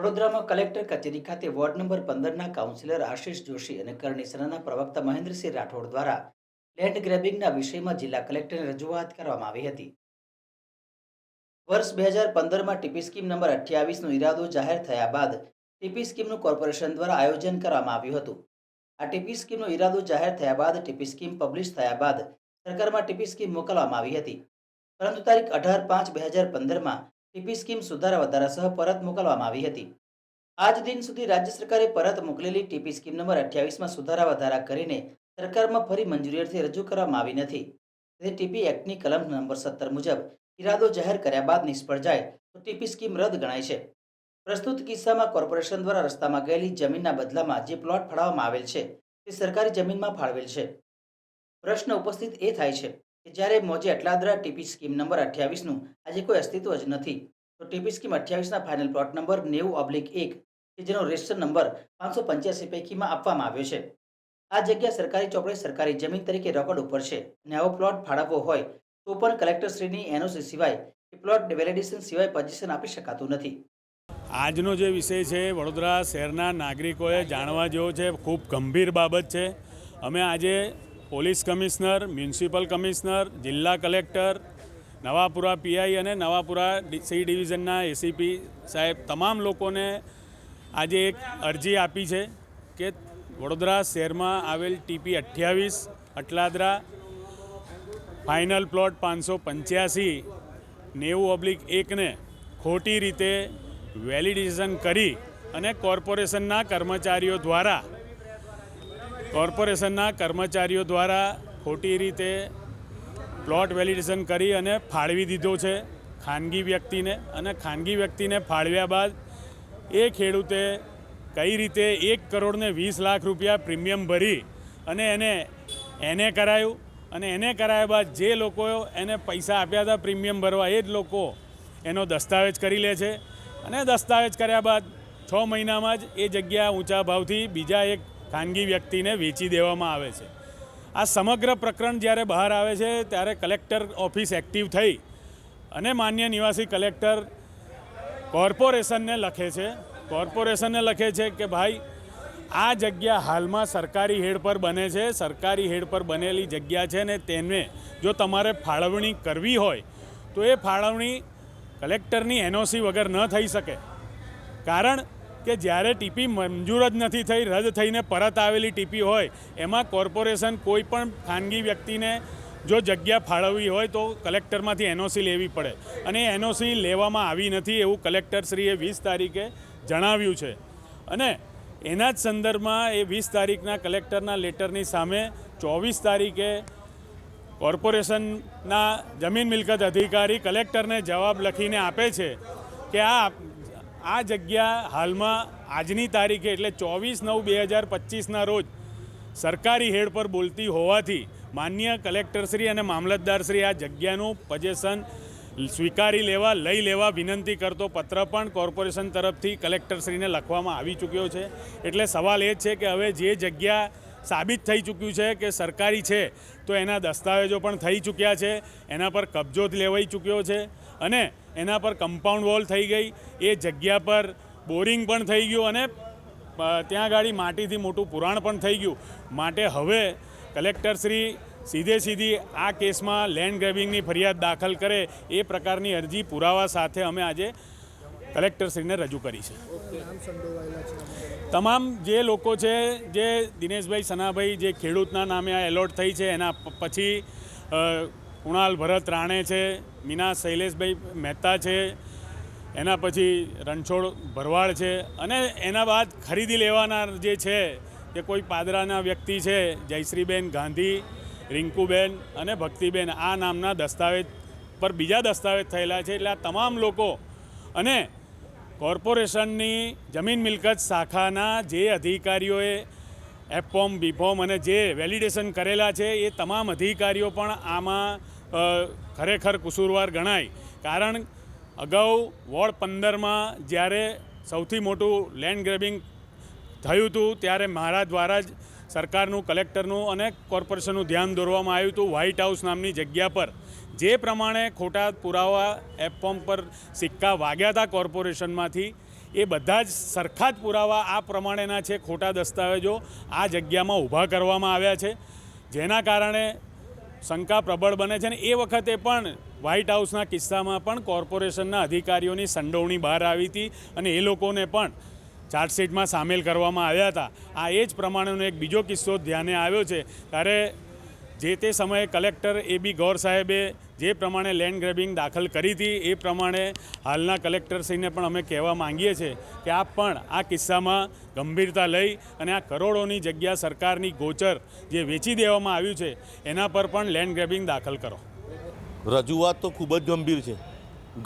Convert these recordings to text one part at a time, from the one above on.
વડોદરામાં કલેક્ટર કચેરી ખાતે વોર્ડ નંબર પંદરના કાઉન્સિલર આશિષ જોશી અને કરણીસરાના પ્રવક્તા મહેન્દ્રસિંહ રાઠોડ દ્વારા લેન્ડ ગ્રેબિંગના વિષયમાં જિલ્લા કલેક્ટરને રજૂઆત કરવામાં આવી હતી. વર્ષ બે હજાર પંદરમાં ટીપી સ્કીમ નંબર અઠ્યાવીસનો ઇરાદો જાહેર થયા બાદ ટીપી સ્કીમનું કોર્પોરેશન દ્વારા આયોજન કરવામાં આવ્યું હતું. આ ટીપી સ્કીમનો ઇરાદો જાહેર થયા બાદ ટીપી સ્કીમ પબ્લિશ થયા બાદ સરકારમાં ટીપી સ્કીમ મોકલવામાં આવી હતી. પરંતુ તારીખ અઢાર પાંચ બે હજાર પંદરમાં ટીપી સ્કીમ સુધારા વધારા સહ પરત મોકલવામાં આવી હતી. આજ દિન સુધી રાજ્ય સરકારે પરત મોકલેલી ટીપી સ્કીમ નંબર અઠ્યાવીસમાં સુધારા વધારા કરીને સરકારમાં ફરી મંજૂરી અર્થે રજૂ કરવામાં આવી નથી. તેથી ટીપી એક્ટની કલમ નંબર સત્તર મુજબ ઇરાદો જાહેર કર્યા બાદ નિષ્ફળ જાય તો ટીપી સ્કીમ રદ ગણાય છે. પ્રસ્તુત કિસ્સામાં કોર્પોરેશન દ્વારા રસ્તામાં ગયેલી જમીનના બદલામાં જે પ્લોટ ફાળવવામાં આવેલ છે તે સરકારી જમીનમાં ફાળવેલ છે. પ્રશ્ન ઉપસ્થિત એ થાય છે કે જ્યારે મોજે અટલાદરા ટીપી સ્કીમ નંબર અઠ્યાવીસનું આજે કોઈ અસ્તિત્વ જ નથી, તો ટીપી સ્કીમ અઠ્યાવીસના ફાઇનલ પ્લોટ નંબર નેવું ઓબ્લિક એક, કે જેનો રજિસ્ટર નંબર પાંચસો પંચ્યાસી પૈકીમાં આપવામાં આવ્યો છે. આ જગ્યા સરકારી ચોપડે સરકારી જમીન તરીકે રેકોર્ડ ઉપર છે અને આવો પ્લોટ ફાળવવો હોય તો પણ કલેક્ટરશ્રીની એનઓસી સિવાય કે પ્લોટ વેલિડેશન સિવાય પોઝિશન આપી શકાતું નથી. આજનો જે વિષય છે વડોદરા શહેરના નાગરિકોએ જાણવા જેવો છે, ખૂબ ગંભીર બાબત છે. અમે આજે પોલીસ કમિશનર, મ્યુનિસિપલ કમિશનર, જિલ્લા કલેક્ટર, નવાપુરા પીઆઈ અને નવાપુરા સી ડિવિઝનના એસીપી સાહેબ તમામ લોકોને આજે એક અરજી આપી છે કે વડોદરા શહેરમાં આવેલ ટીપી અઠ્યાવીસ, અટલાદરા, ફાઇનલ પ્લોટ પાંચસો પંચ્યાસી, નેવું ઓબ્લિક એકને ખોટી રીતે વેલિડેશન કરી અને કોર્પોરેશનના કર્મચારીઓ દ્વારા કોર્પોરેશનના કર્મચારીઓ દ્વારા ખોટી રીતે પ્લોટ વેલિડેશન કરી અને ફાળવી દીધો છે ખાનગી વ્યક્તિને. અને ખાનગી વ્યક્તિને ફાળવ્યા બાદ એ ખેડૂતે કઈ રીતે એક કરોડને વીસ લાખ રૂપિયા પ્રીમિયમ ભરી અને એને એને કરાયું અને એને કરાયા બાદ જે લોકો એને પૈસા આપ્યા હતા પ્રીમિયમ ભરવા, એ જ લોકો એનો દસ્તાવેજ કરી લે છે. અને દસ્તાવેજ કર્યા બાદ છ મહિનામાં જ એ જગ્યા ઊંચા ભાવથી બીજા એક ખાનગી વ્યક્તિને વેચી દેવામાં આવે છે. આ સમગ્ર પ્રકરણ જ્યારે બહાર આવે છે, ત્યારે કલેક્ટર ઓફિસ એક્ટિવ થઈ અને માન્ય નિવાસી કલેક્ટર કોર્પોરેશનને લખે છે. કોર્પોરેશનને લખે છે કે, ભાઈ, આ જગ્યા હાલમાં સરકારી હેડ પર બને છે. સરકારી હેડ પર બનેલી જગ્યા છે ને તેને જો તમારે ફાળવણી કરવી હોય, તો એ ફાળવણી કલેક્ટરની એનઓસી વગર ન થઈ શકે. કારણ કે જ્યારે ટીપી મંજૂર જ નથી થઈ, રદ થઈને પરત આવેલી ટીપી હોય, એમાં કોર્પોરેશન કોઈ પણ ખાનગી વ્યક્તિને જો જગ્યા ફાળવવી હોય તો કલેક્ટરમાંથી એનઓસી લેવી પડે. અને એનઓસી લેવામાં આવી નથી એવું કલેક્ટરશ્રીએ વીસ તારીખે જણાવ્યું છે. અને એના જ સંદર્ભમાં એ વીસ તારીખના કલેક્ટરના લેટરની સામે ચોવીસ તારીખે કોર્પોરેશનના જમીન મિલકત અધિકારી કલેક્ટરને જવાબ લખીને આપે છે કે આ આ જગ્યા હાલમાં આજની તારીખે એટલે ચોવીસ નવ બે હજાર પચીસના રોજ સરકારી હેડ પર બોલતી હોવાથી માન્ય કલેક્ટરશ્રી અને મામલતદારશ્રી આ જગ્યાનું પજેશન સ્વીકારી લેવા, લઈ લેવા વિનંતી કરતો પત્ર પણ કોર્પોરેશન તરફથી કલેક્ટરશ્રીને લખવામાં આવી ચૂક્યો છે. એટલે સવાલ એ છે કે હવે જે જગ્યા સાબિત થઈ ચૂક્યું છે કે સરકારી છે, તો એના દસ્તાવેજો પણ થઈ ચૂક્યા છે, એના પર કબજો જ લેવાઈ ચૂક્યો છે. અને એના પર કમ્પાઉન્ડ વોલ થઈ ગઈ. એ જગ્યા પર બોરિંગ પણ થઈ ગયું અને ત્યાં ગાડી માટીથી મોટું પુરાણ પણ થઈ ગયું. માટે હવે કલેક્ટરશ્રી સીધે સીધી આ કેસમાં લેન્ડ ગ્રેબિંગની ફરિયાદ દાખલ કરે એ પ્રકારની અરજી પુરાવા સાથે અમે આજે કલેક્ટરશ્રીને રજૂ કરી છે. તમામ જે લોકો છે, જે દિનેશભાઈ સનાભાઈ જે ખેડૂતના નામે આ એલોટ થઈ છે, એના પછી કુણાલ ભરત રાણે છે, મીના શૈલેષભાઈ મહેતા છે, એના પછી રણછોડ ભરવાડ છે અને એના બાદ ખરીદી લેવાના જે છે કે કોઈ પાદરાના વ્યક્તિ છે, જયશ્રીબેન ગાંધી, રિંકુબેન અને ભક્તિબેન. આ નામના દસ્તાવેજ પર બીજા દસ્તાવેજ થયેલા છે. એટલે આ તમામ લોકો અને કોર્પોરેશનની જમીન મિલકત શાખાના જે અધિકારીઓએ એફ બીફોર્મ અને જે વેલિડેશન કરેલા છે, એ તમામ અધિકારીઓ પણ આમાં ખરેખર કસૂરવાર ગણાય. કારણ અગાઉ વોર્ડ પંદરમાં જ્યારે સૌથી મોટું લેન્ડ ગ્રેબિંગ થયું હતું, ત્યારે મારા દ્વારા જ સરકારનું, કલેક્ટરનું અને કોર્પોરેશનનું ધ્યાન દોરવામાં આવ્યું હતું વ્હાઇટ હાઉસ નામની જગ્યા પર. જે પ્રમાણે ખોટા પુરાવા એપ પર સિક્કા વાગ્યા હતા કોર્પોરેશનમાંથી, એ બધા જ સરખા જ પુરાવા આ પ્રમાણેના છે, ખોટા દસ્તાવેજો આ જગ્યામાં ઊભા કરવામાં આવ્યા છે. જેના કારણે શંકા પ્રબળ બને છે અને એ વખતે પણ વ્હાઇટ હાઉસના કિસ્સામાં પણ કોર્પોરેશનના અધિકારીઓની સંડોવણી બહાર આવી હતી અને એ લોકોને પણ ચાર્જશીટમાં સામેલ કરવામાં આવ્યા હતા. આ એ જ પ્રમાણેનો એક બીજો કિસ્સો ધ્યાને આવ્યો છે. ત્યારે જે તે સમયે કલેક્ટર એ બી ગૌર સાહેબે જે પ્રમાણે લેન્ડ ગ્રેબિંગ દાખલ કરી હતી, એ પ્રમાણે હાલના કલેક્ટરશ્રીને પણ અમે કહેવા માંગીએ છીએ કે આપ પણ આ કિસ્સામાં ગંભીરતા લઈ અને આ કરોડોની જગ્યા સરકારની ગોચર જે વેચી દેવામાં આવ્યું છે, એના પર પણ લેન્ડ ગ્રેબિંગ દાખલ કરો. રજૂઆત તો ખૂબ જ ગંભીર છે.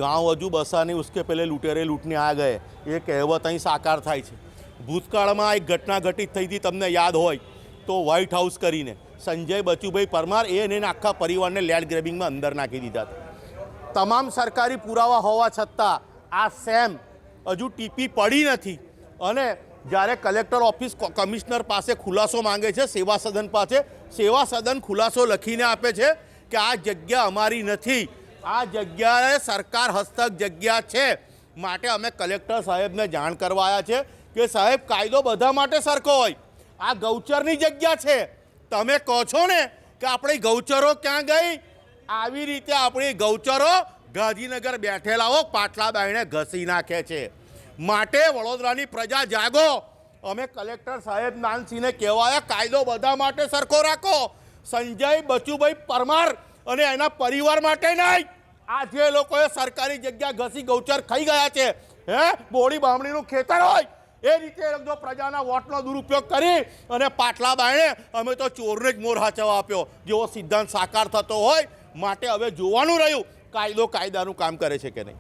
ગાંવ હજુ બસા નહીં ઉસકે પહેલે લૂંટેરે લૂંટને આ ગયે. એ કહેવત અહીં સાકાર થાય છે. ભૂતકાળમાં એક ઘટના ઘટિત થઈ હતી, તમને યાદ હોય, તો વ્હાઇટ હાઉસ કરીને. સંજય બચુભાઈ પરમાર એ અને આખા પરિવારને લેન્ડ ગ્રેબિંગમાં અંદર નાખી દીધા હતા. તમામ સરકારી પુરાવા હોવા છતાં આ સેમ હજુ ટીપી પડી નથી અને જ્યારે કલેક્ટર ઓફિસ કમિશનર પાસે ખુલાસો માંગે છે, સેવા સદન પાસે, સેવા સદન ખુલાસો લખીને આપે છે કે આ જગ્યા અમારી નથી. આ જગ્યાએ સરકાર હસ્તક જગ્યા છે. માટે અમે કલેક્ટર સાહેબને જાણ કરવા આવ્યા છે કે સાહેબ, કાયદો બધા માટે સરખો હોય. આ ગૌચરની જગ્યા છે. તમે કહો છો ને કે આપણી ગૌચરો ક્યાં ગઈ? આવી રીતે આપણી ગૌચરો ગાંધીનગર બેઠેલાઓ પાટલા બાયણે ઘસી નાખે છે. માટે વડોદરાની પ્રજા જાગો. અમે કલેક્ટર સાહેબ નાનસિંહને કહેવાયા, કાયદો બધા માટે સરખો રાખો. સંજય, બચુભાઈ પરમાર અને એના પરિવાર માટે નહીં. આ જે લોકોએ સરકારી જગ્યા ઘસી ગૌચર ખાઈ ગયા છે, હે? બોડી બામણીનું ખેતર હોય. એ રીતે જો પ્રજાના વોટનો દુરુપયોગ કરી અને પાટલા બાયણે અમે તો ચોરને જ મોર હાચવા આપ્યો. જેવો સિદ્ધાંત સાકાર થતો હોય, માટે હવે જોવાનું રહ્યું, કાયદો કાયદાનું કામ કરે છે કે નહીં?